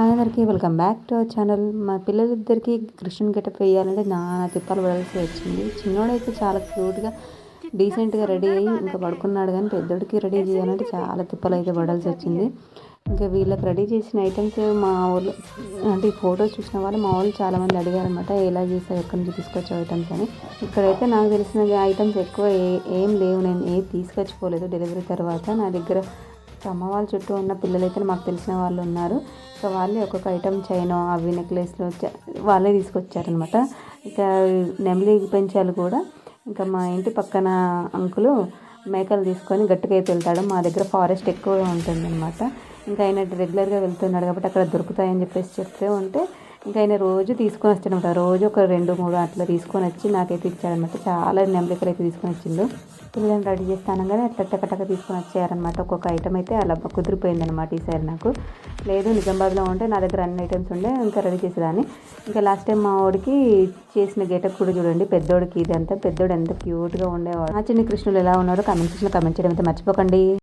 అందరికీ welcome back to our channel. మా పిల్లలిద్దరికీ కృష్ణుని గెటప్ వేయాలంటే నానా తిప్పాలు పడాల్సి వచ్చింది. చిన్నోడైతే చాలా క్యూట్గా డీసెంట్గా రెడీ అయ్యి ఇంకా పడుకున్నాడు కానీ పెద్దోడికి రెడీ చేయాలంటే చాలా తిప్పలు అయితే పడాల్సి వచ్చింది. ఇంకా వీళ్ళకి రెడీ చేసిన ఐటమ్స్ మా వాళ్ళు అంటే ఈ ఫొటోస్ చూసిన వాళ్ళు మా వాళ్ళు చాలామంది అడిగారనమాట ఎలా చేసావు? ఎక్కడి నుంచి తీసుకొచ్చావు ఐటమ్స్ అని? ఇక్కడైతే నాకు తెలిసిన ఐటమ్స్ ఎక్కువ ఏ ఏం లేవు. నేను ఏం తీసుకొచ్చిపోలేదు డెలివరీ తర్వాత. నా దగ్గర అమ్మ వాళ్ళ చుట్టూ ఉన్న పిల్లలైతే మాకు తెలిసిన వాళ్ళు ఉన్నారు. సో వాళ్ళే ఒక్కొక్క ఐటమ్ చైన్ అవి నెక్లెస్లు వాళ్ళే తీసుకొచ్చారనమాట ఇక నెమలి పెంచాలు కూడా. ఇంకా మా ఇంటి పక్కన అంకులు మేకలు తీసుకొని గట్టుకు అయితే వెళ్తాడు. మా దగ్గర ఫారెస్ట్ ఎక్కువగా ఉంటుంది అనమాట ఇంకా ఆయన రెగ్యులర్గా వెళ్తున్నాడు కాబట్టి అక్కడ దొరుకుతాయని చెప్పేసి చెప్తే ఉంటే ఇంకా ఆయన రోజు తీసుకొని వస్తాడనమాట రోజు ఒక రెండు మూడు అట్లా తీసుకొని వచ్చి నాకైతే ఇచ్చాడనమాట చాలా నెమలికలు అయితే తీసుకొని వచ్చిండు. పిల్లలను రెడీ చేస్తాను కానీ అట్లా టకటక తీసుకొని వచ్చారనమాట ఒక్కొక్క ఐటమ్ అయితే అలా కుదిరిపోయింది అనమాట ఈసారి నాకు. లేదు నిజామాబాద్లో ఉంటే నా దగ్గర అన్ని ఐటమ్స్ ఉండే ఇంకా రెడీ చేసేదాన్ని. ఇంకా లాస్ట్ టైం మా వాడికి చేసిన గెటప్ కూడా చూడండి పెద్దోడికి ఇది అంతా పెద్దోడు ఎంత క్యూట్గా ఉండేవాడు. ఆ చిన్న కృష్ణులు ఎలా ఉన్నారో కమెంట్ సెక్షన్లో కమెంట్ చేయడం అయితే మర్చిపోకండి.